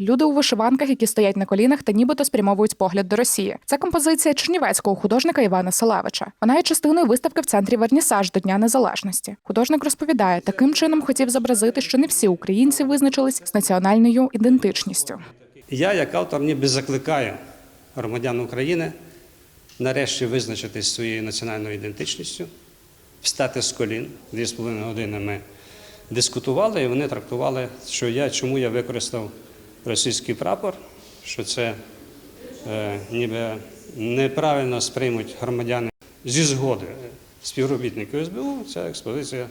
Люди у вишиванках, які стоять на колінах та нібито спрямовують погляд до Росії. Це композиція чернівецького художника Івана Селевича. Вона є частиною виставки в центрі Вернісаж до Дня Незалежності. Художник розповідає, таким чином хотів зобразити, що не всі українці визначились з національною ідентичністю. Я, як автор, ніби закликаю громадян України нарешті визначитись своєю національною ідентичністю, встати з колін. Дві з половиною години ми дискутували, і вони трактували, що я чому я використав російський прапор, що це е, ніби неправильно сприймуть громадяни зі згоди співробітників СБУ. Ця експозиція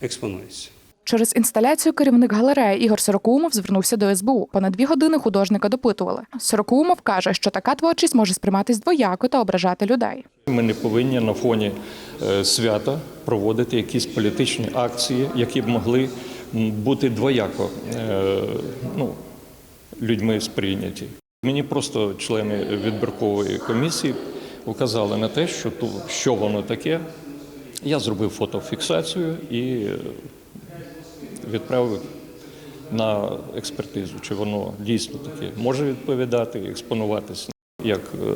експонується. Через інсталяцію керівник галереї Ігор Сорокумов звернувся до СБУ. Понад дві години художника допитували. Сорокумов каже, що така творчість може сприйматись двояко та ображати людей. Ми не повинні на фоні е, свята проводити якісь політичні акції, які б могли бути двояко е, ну, людьми сприйняті. Мені просто члени відбіркової комісії указали на те, що ту, що воно таке. Я зробив фотофіксацію і е, відправив на експертизу, чи воно дійсно таке може відповідати експонуватися як е,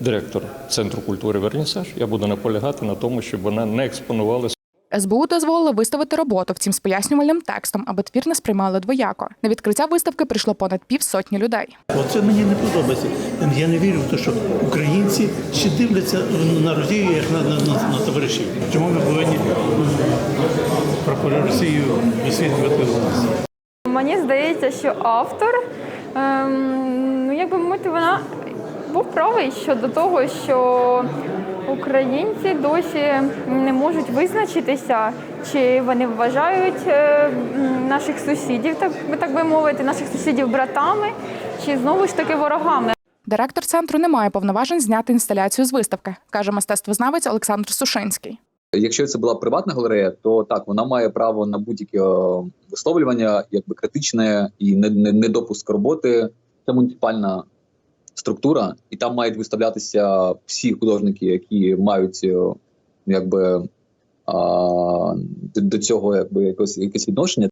директор Центру культури Вернісаж. Я буду наполягати на тому, щоб вона не експонувалася. СБУ дозволили виставити роботу, втім з пояснювальним текстом, аби твір не сприймали двояко. На відкриття виставки прийшло понад півсотні людей. Оце мені не подобається. Я не вірю в те, що українці ще дивляться на Росію як на, на, на, на товаришів. Чому ми повинні про Росію висвітлювати у нас? Мені здається, що автор, ем, ну як би мовити, вона був правий щодо того, що українці досі не можуть визначитися, чи вони вважають е, наших сусідів, так, би- так би мовити, наших сусідів братами, чи знову ж таки ворогами. Директор центру не має повноважень зняти інсталяцію з виставки, каже мистецтвознавець Олександр Сушинський. Якщо це була приватна галерея, то так вона має право на будь-яке е, висловлювання, якби критичне і не- не- недопуск роботи. Це муніципальна структура, і там мають виставлятися всі художники, які мають е, якби до цього якби якось якесь відношення.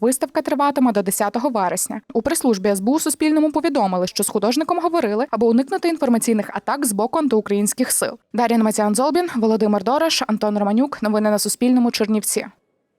Виставка триватиме до 10 вересня. У прес-службі СБУ Суспільному повідомили, що з художником говорили, аби уникнути інформаційних атак з боку антиукраїнських сил. Дар'ян Мацян Золбін, Володимир Дорож, Антон Романюк. Новини на Суспільному. Чернівці.